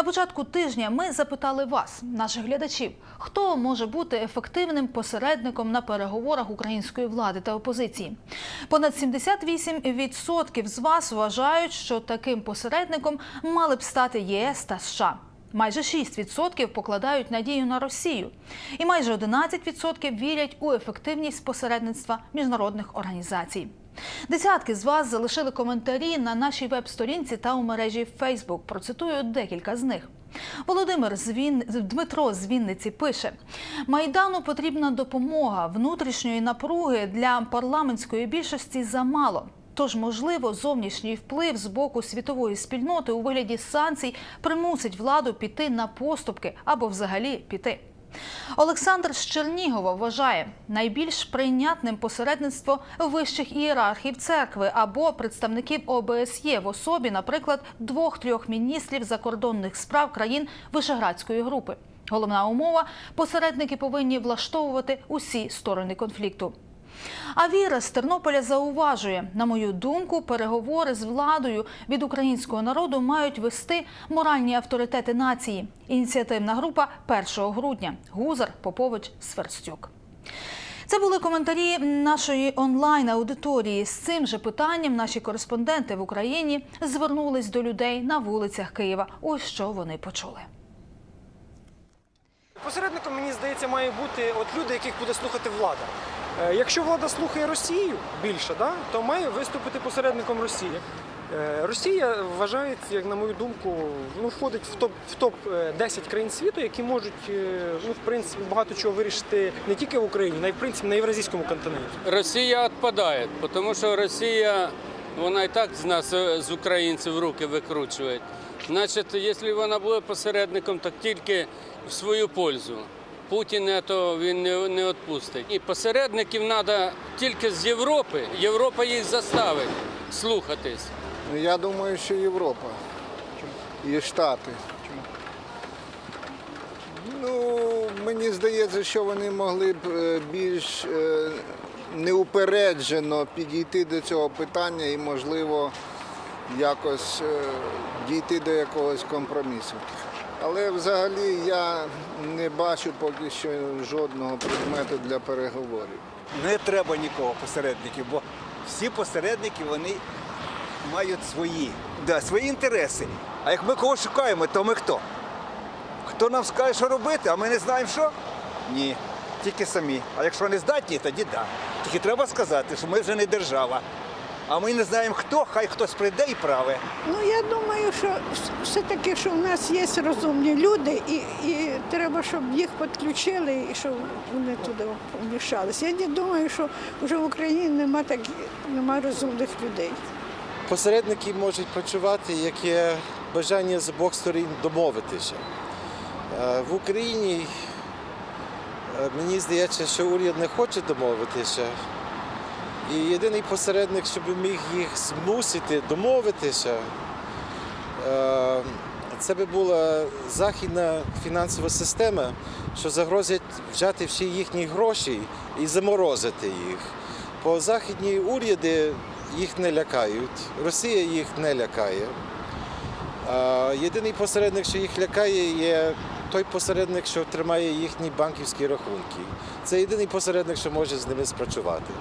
На початку тижня ми запитали вас, наших глядачів, хто може бути ефективним посередником на переговорах української влади та опозиції. Понад 78% з вас вважають, що таким посередником мали б стати ЄС та США. Майже 6% покладають надію на Росію, і майже 11% вірять у ефективність посередництва міжнародних організацій. Десятки з вас залишили коментарі на нашій веб-сторінці та у мережі Facebook. Процитую декілька з них. Володимир з Він... Дмитро з Вінниці пише: Майдану потрібна допомога внутрішньої напруги для парламентської більшості замало. Тож, можливо, зовнішній вплив з боку світової спільноти у вигляді санкцій примусить владу піти на поступки або взагалі піти. Олександр з Чернігова вважає найбільш прийнятним посередництво вищих ієрархів церкви або представників ОБСЄ в особі, наприклад, двох-трьох міністрів закордонних справ країн Вишеградської групи. Головна умова посередники повинні влаштовувати усі сторони конфлікту. А Віра з Тернополя зауважує, на мою думку, переговори з владою від українського народу мають вести моральні авторитети нації. Ініціативна група 1 грудня. Гузар, Попович, Сверстюк. Це були коментарі нашої онлайн-аудиторії. З цим же питанням наші кореспонденти в Україні звернулись до людей на вулицях Києва. Ось що вони почули. Посередником, мені здається, має бути от люди, яких буде слухати влада. Е, Якщо влада слухає Росію більше, да, то має виступити посередником Росії. Е, Росія вважається, як на мою думку, ну, входить в топ в топ е, 10 країн світу, які можуть е, ну, в принципі багато чого вирішити не тільки в Україні, а й в принципі на євразійському континенті. Россия отпадает, потому что Россия, вона и так з нас, е, з українців, руки викручує. Значить, якщо вона буде посередником, так тільки в свою пользу. Путін то він не, не відпустить. І посередників треба тільки з Європи. Європа їх заставить слухатись. Ну, я думаю, що Європа і Штати. Ну, мені здається, що вони могли б е, більш е, неупереджено підійти до цього питання і, можливо, якось е, дійти до якогось компромісу. Але взагалі я не бачу поки що жодного предмету для переговорів. Не треба нікого посередників, бо всі посередники вони мають свої, да, свої інтереси. А як ми кого шукаємо, то ми хто? Хто нам скаже, що робити, а ми не знаємо, що? Ні, тільки самі. А якщо не здатні, тоді да. Тільки треба сказати, що ми вже не держава. А ми не знаємо хто, хай хтось прийде і праве. Ну я думаю, що все-таки, що в нас є розумні люди, і, і треба, щоб їх підключили і щоб вони туди вмішалися. Я не думаю, що вже в Україні нема так, нема розумних людей. Посередники можуть працювати, як є бажання з обох сторін домовитися. Е, В Україні е, мені здається, що уряд не хоче домовитися. І єдиний посередник, щоб міг їх змусити домовитися, е, це би була західна фінансова система, що загрозить взяти всі їхні гроші і заморозити їх. Бо західні уряди їх не лякають, Росія їх не лякає. Єдиний посередник, що їх лякає, є той посередник, що тримає їхні банківські рахунки. Це єдиний посередник, що може з ними спрацювати.